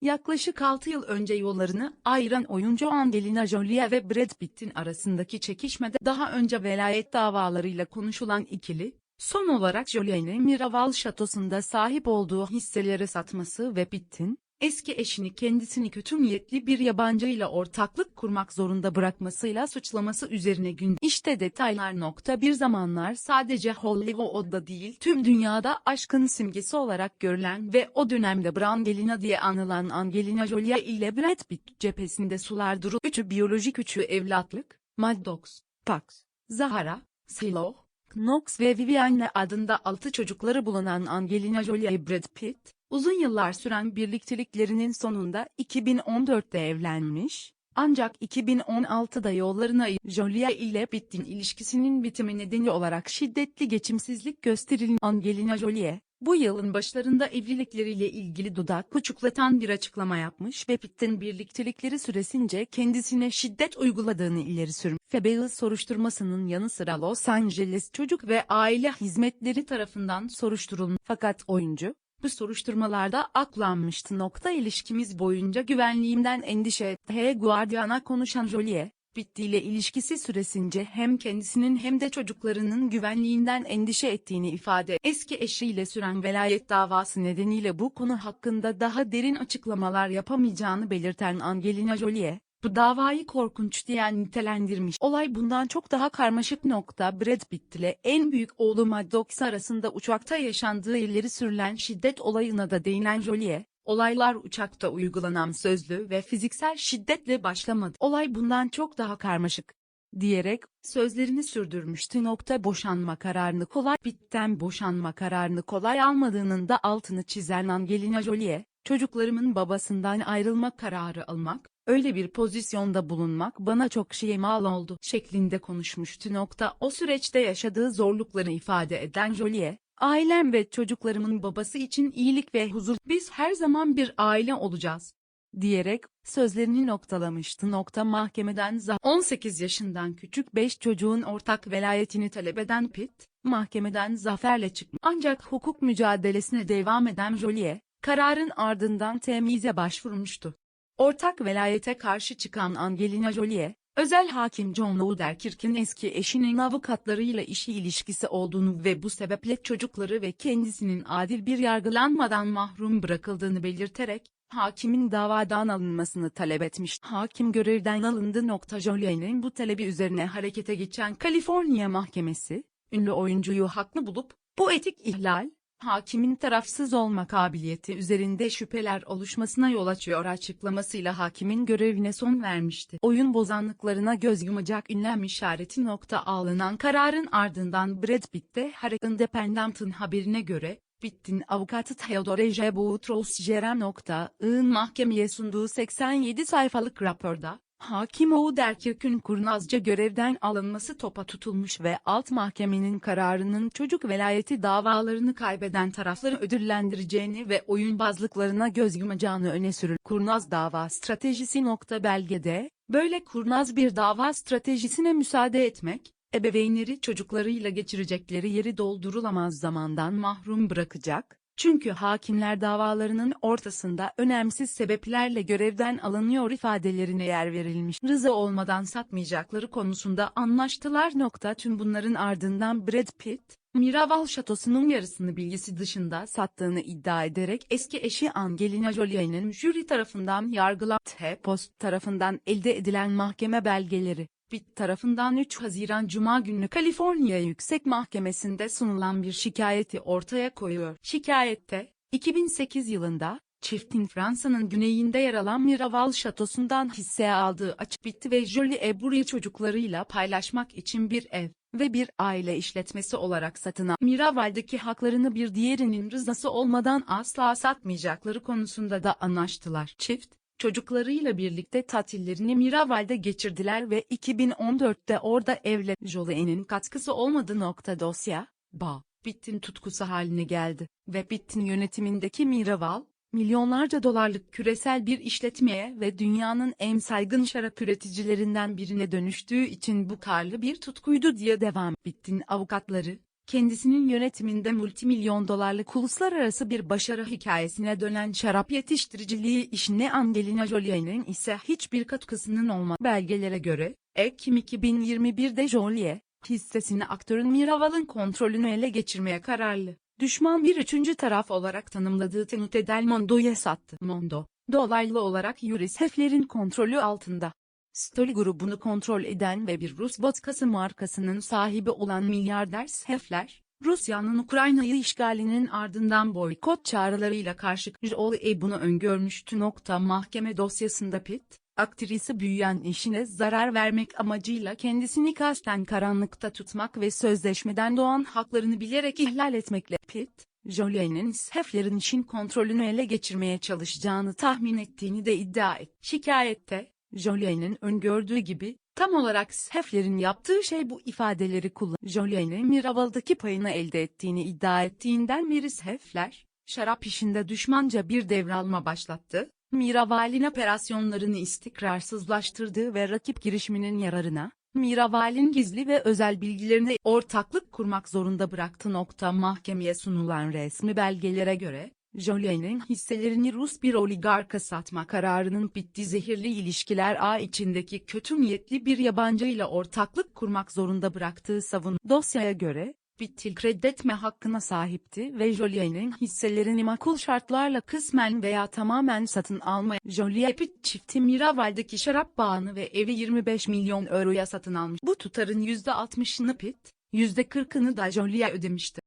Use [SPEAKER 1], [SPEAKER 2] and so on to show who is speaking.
[SPEAKER 1] Yaklaşık 6 yıl önce yollarını ayıran oyuncu Angelina Jolie ve Brad Pitt'in arasındaki çekişmede daha önce velayet davalarıyla konuşulan ikili, son olarak Jolie'nin Miraval Şatosu'nda sahip olduğu hisseleri satması ve Pitt'in, eski eşini kendisini kötü niyetli bir yabancıyla ortaklık kurmak zorunda bırakmasıyla suçlaması üzerine gün. İşte detaylar. Nokta bir zamanlar sadece Hollywood'da değil tüm dünyada aşkın simgesi olarak görülen ve o dönemde Brangelina diye anılan Angelina Jolie ile Brad Pitt cephesinde sular duru. Üçü biyolojik üçü evlatlık, Maddox, Pax, Zahara, Silo, Knox ve Vivienne adında altı çocukları bulunan Angelina Jolie Brad Pitt, uzun yıllar süren birlikteliklerinin sonunda 2014'te evlenmiş, ancak 2016'da yollarına Jolie ile Pitt'in ilişkisinin bitimi nedeni olarak şiddetli geçimsizlik gösterilen Angelina Jolie, bu yılın başlarında evlilikleriyle ilgili dudak uçuklatan bir açıklama yapmış ve Pitt'in birliktelikleri süresince kendisine şiddet uyguladığını ileri sürmüş. Febale soruşturmasının yanı sıra Los Angeles Çocuk ve Aile Hizmetleri tarafından soruşturulmuş. Fakat oyuncu, bu soruşturmalarda aklanmıştı. Nokta ilişkimiz boyunca güvenliğimden endişe etti. H. Guardian'a konuşan Jolie, Pitt ile ilişkisi süresince hem kendisinin hem de çocuklarının güvenliğinden endişe ettiğini ifade eski eşiyle süren velayet davası nedeniyle bu konu hakkında daha derin açıklamalar yapamayacağını belirten Angelina Jolie, bu davayı korkunç diye nitelendirmiş. Olay bundan çok daha karmaşık nokta Brad Pitt ile en büyük oğlu Maddox arasında uçakta yaşandığı ileri sürülen şiddet olayına da değinen Jolie, olaylar uçakta uygulanan sözlü ve fiziksel şiddetle başlamadı. Olay bundan çok daha karmaşık diyerek sözlerini sürdürmüştü. Nokta boşanma kararını kolay Pitt'ten boşanma kararını kolay almadığının da altını çizen Angelina Jolie, çocuklarımın babasından ayrılma kararı almak, öyle bir pozisyonda bulunmak bana çok şey mal oldu şeklinde konuşmuştu. Nokta o süreçte yaşadığı zorlukları ifade eden Jolie, ailem ve çocuklarımın babası için iyilik ve huzur, biz her zaman bir aile olacağız diyerek sözlerini noktalamıştı. Nokta mahkemeden za 18 yaşından küçük 5 çocuğun ortak velayetini talep eden Pitt, mahkemeden zaferle çıkmış. Ancak hukuk mücadelesine devam eden Jolie, kararın ardından temize başvurmuştu. Ortak velayete karşı çıkan Angelina Jolie, özel hakim John Odenkirk'in eski eşinin avukatlarıyla işi ilişkisi olduğunu ve bu sebeple çocukları ve kendisinin adil bir yargılanmadan mahrum bırakıldığını belirterek, hakimin davadan alınmasını talep etmiş. Hakim görevden alındı. Jolie'nin bu talebi üzerine harekete geçen Kaliforniya Mahkemesi, ünlü oyuncuyu haklı bulup, bu etik ihlal, hakimin tarafsız olma kabiliyeti üzerinde şüpheler oluşmasına yol açıyor açıklamasıyla hakimin görevine son vermişti. Oyun bozanlıklarına göz yumacak ünlem işareti nokta alınan kararın ardından Brad Pitt'te Harry Independent'ın haberine göre, Pitt'in avukatı Theodore J. Boutros Jerem.'ın mahkemeye sunduğu 87 sayfalık raporda, Hakim Oğderkirk'ün kurnazca görevden alınması topa tutulmuş ve alt mahkemenin kararının çocuk velayeti davalarını kaybeden tarafları ödüllendireceğini ve oyunbazlıklarına göz yumacağını öne sürür. Kurnaz dava stratejisi nokta belgede, böyle kurnaz bir dava stratejisine müsaade etmek, ebeveynleri çocuklarıyla geçirecekleri yeri doldurulamaz zamandan mahrum bırakacak, çünkü hakimler davalarının ortasında önemsiz sebeplerle görevden alınıyor ifadelerine yer verilmiş. Rıza olmadan satmayacakları konusunda anlaştılar. Nokta tüm bunların ardından Brad Pitt, Miraval Şatosu'nun yarısını bilgisi dışında sattığını iddia ederek eski eşi Angelina Jolie'nin jüri tarafından yargılan T-Post tarafından elde edilen mahkeme belgeleri, Pitt tarafından 3 Haziran Cuma günü Kaliforniya Yüksek Mahkemesi'nde sunulan bir şikayeti ortaya koyuyor. Şikayette, 2008 yılında, çiftin Fransa'nın güneyinde yer alan Miraval Şatosu'ndan hisse aldığı açık bitti ve Jolie Ebury çocuklarıyla paylaşmak için bir ev ve bir aile işletmesi olarak satılan Miraval'deki haklarını bir diğerinin rızası olmadan asla satmayacakları konusunda da anlaştılar. Çift, çocuklarıyla birlikte tatillerini Miraval'de geçirdiler ve 2014'te orada evle Jolie'nin katkısı olmadığı nokta dosya, ba, Pitt'in tutkusu haline geldi ve Pitt'in yönetimindeki Miraval, milyonlarca dolarlık küresel bir işletmeye ve dünyanın en saygın şarap üreticilerinden birine dönüştüğü için bu karlı bir tutkuydu diye devam. Pitt'in avukatları, kendisinin yönetiminde multimilyon dolarlık uluslararası bir başarı hikayesine dönen şarap yetiştiriciliği işine Angelina Jolie'nin ise hiçbir katkısının olma belgelere göre, Ekim 2021'de Jolie, hissesini aktörün Miraval'ın kontrolünü ele geçirmeye kararlı. Düşman bir üçüncü taraf olarak tanımladığı Tenute Del Mondo'ya sattı. Mondo, dolaylı olarak Yuris Hefler'in kontrolü altında. Stoli grubunu kontrol eden ve bir Rus vodkası markasının sahibi olan milyarder Hefler, Rusya'nın Ukrayna'yı işgalinin ardından boykot çağrılarıyla karşı Jolie bunu öngörmüştü. Nokta mahkeme dosyasında Pitt, aktrisi büyüyen işine zarar vermek amacıyla kendisini kasten karanlıkta tutmak ve sözleşmeden doğan haklarını bilerek ihlal etmekle Pitt, Jolie'nin Hefler'in işin kontrolünü ele geçirmeye çalışacağını tahmin ettiğini de iddia etti. Şikayette, Jolie'nin öngördüğü gibi, tam olarak Hefler'in yaptığı şey bu ifadeleri kullan. Jolie'nin Miraval'daki payını elde ettiğini iddia ettiğinden Miris Hefler, şarap işinde düşmanca bir devralma başlattı, Miraval'in operasyonlarını istikrarsızlaştırdığı ve rakip girişiminin yararına, Miraval'in gizli ve özel bilgilerine ortaklık kurmak zorunda bıraktı. Nokta mahkemeye sunulan resmi belgelere göre, Jolie'nin hisselerini Rus bir oligarka satma kararının bitti zehirli ilişkiler ağ içindeki kötü niyetli bir yabancıyla ortaklık kurmak zorunda bıraktığı savun. Dosyaya göre, Bittil reddetme hakkına sahipti ve Jolie'nin hisselerini makul şartlarla kısmen veya tamamen satın almaya Jolie Pitt çifti Miraval'deki şarap bağını ve evi 25 milyon euroya satın almış. Bu tutarın %60'ını Pitt, %40'ını da Jolie ödemişti.